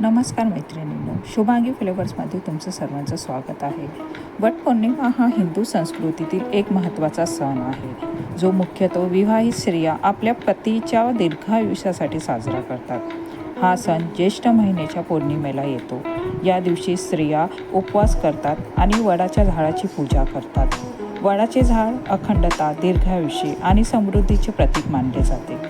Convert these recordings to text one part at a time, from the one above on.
नमस्कार मैत्रिणींनो शुभांगी फ्लेवर्समध्ये तुमचं सर्वांचं स्वागत आहे. वटपौर्णिमा हा हिंदू संस्कृतीतील एक महत्त्वाचा सण आहे जो मुख्यतः विवाहित स्त्रिया आपल्या पतीच्या दीर्घायुष्यासाठी साजरा करतात. हा सण ज्येष्ठ महिन्याच्या पौर्णिमेला येतो. या दिवशी स्त्रिया उपवास करतात आणि वडाच्या झाडाची पूजा करतात. वडाचे झाड अखंडता दीर्घायुष्य आणि समृद्धीचे प्रतीक मानले जाते.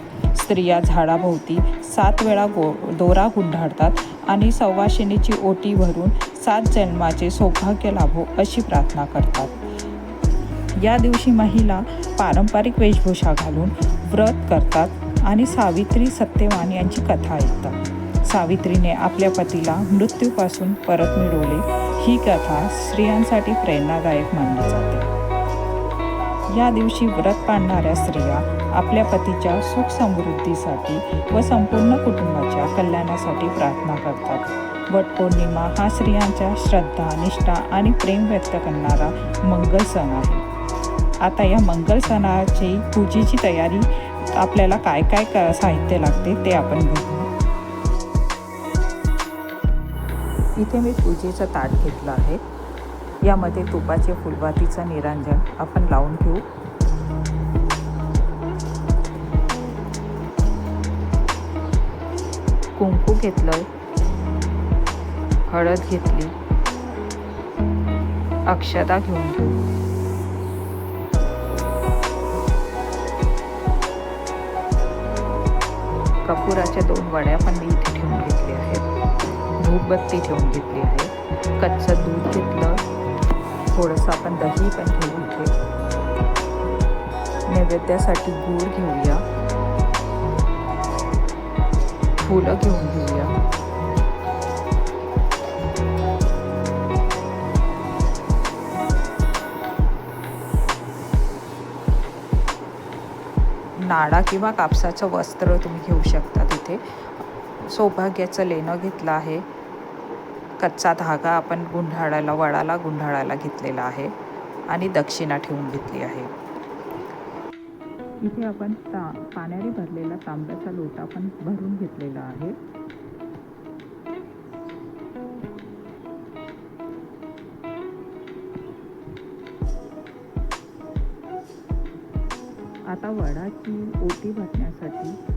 स्त्रिया झाडाभोवती सात वेळा गो दोरा गुंडाळतात आणि सवाशिनीची ओटी भरून सात जन्माचे सौभाग्य लाभो अशी प्रार्थना करतात. या दिवशी महिला पारंपरिक वेशभूषा घालून व्रत करतात आणि सावित्री सत्यवान यांची कथा ऐकतात. सावित्रीने आपल्या पतीला मृत्यूपासून परत मिळवले. ही कथा स्त्रियांसाठी प्रेरणादायक मानली जाते. या दिवशी व्रत पाडणाऱ्या स्त्रिया आपल्या पतीच्या सुख समृद्धीसाठी व संपूर्ण कुटुंबाच्या कल्याणासाठी प्रार्थना करतात. वट पौर्णिमा हा स्त्रियांच्या श्रद्धा निष्ठा आणि प्रेम व्यक्त करणारा मंगल सण आहे. आता या मंगल सणाची पूजेची तयारी आपल्याला काय काय क साहित्य लागते ते आपण बघू. इथे मी पूजेचं ताट घेतलं आहे. यामध्ये तुपाचे फुलबातीचं निरांजन. आपण लावून घेऊ. कुंकू घेतलं हळद घेतली. अक्षदा घेऊन घेऊ. कपुराच्या दोन वड्या पण मी इथे ठेवून घेतल्या आहेत. धूपबत्ती ठेवून घेतली आहे. कच्चं दूध घेतलं. थोडंसं आपण दही पण घेऊ इथे नैवेद्यासाठी गूळ घेऊया. फुलं घेऊन घेऊया. नाडा किंवा कापसाचं वस्त्र तुम्ही घेऊ शकता तिथे. सौभाग्याचं लेणं घेतलं आहे. कच्चा धागा आपण गुंढाळायला वडाला गुंढाळायला घेतलेला आहे आणि दक्षिणा ठेवून घेतली आहे. इथे आपण ता पाण्याने भरलेला तांब्याचा लोटा पण भरून घेतलेला आहे. आता वडाची ओटी भरण्यासाठी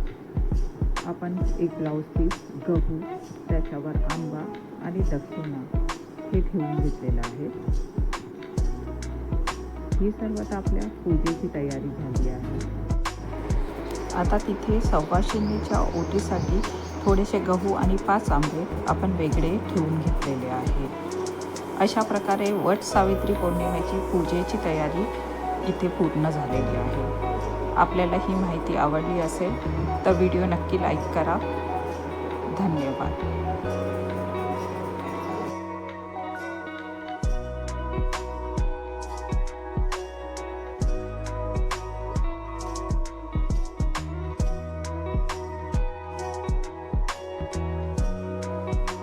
आपण एक ब्लाऊज पीस गहू त्याच्यावर आंबा आणि दक्षिणा हे ठेवून घेतलेलं आहे. ही सर्वात आपल्या पूजेची तयारी झाली आहे. आता तिथे सव्वाशिनीच्या ओटीसाठी थोडेसे गहू आणि पाच आंबे आपण वेगळे ठेवून घेतलेले आहेत अशा प्रकारे वट सावित्री पौर्णिमेची पूजेची तयारी इथे पूर्ण झालेली आहे. आपल्याला ही माहिती आवडली असेल तर व्हिडिओ नक्की लाईक करा. धन्यवाद.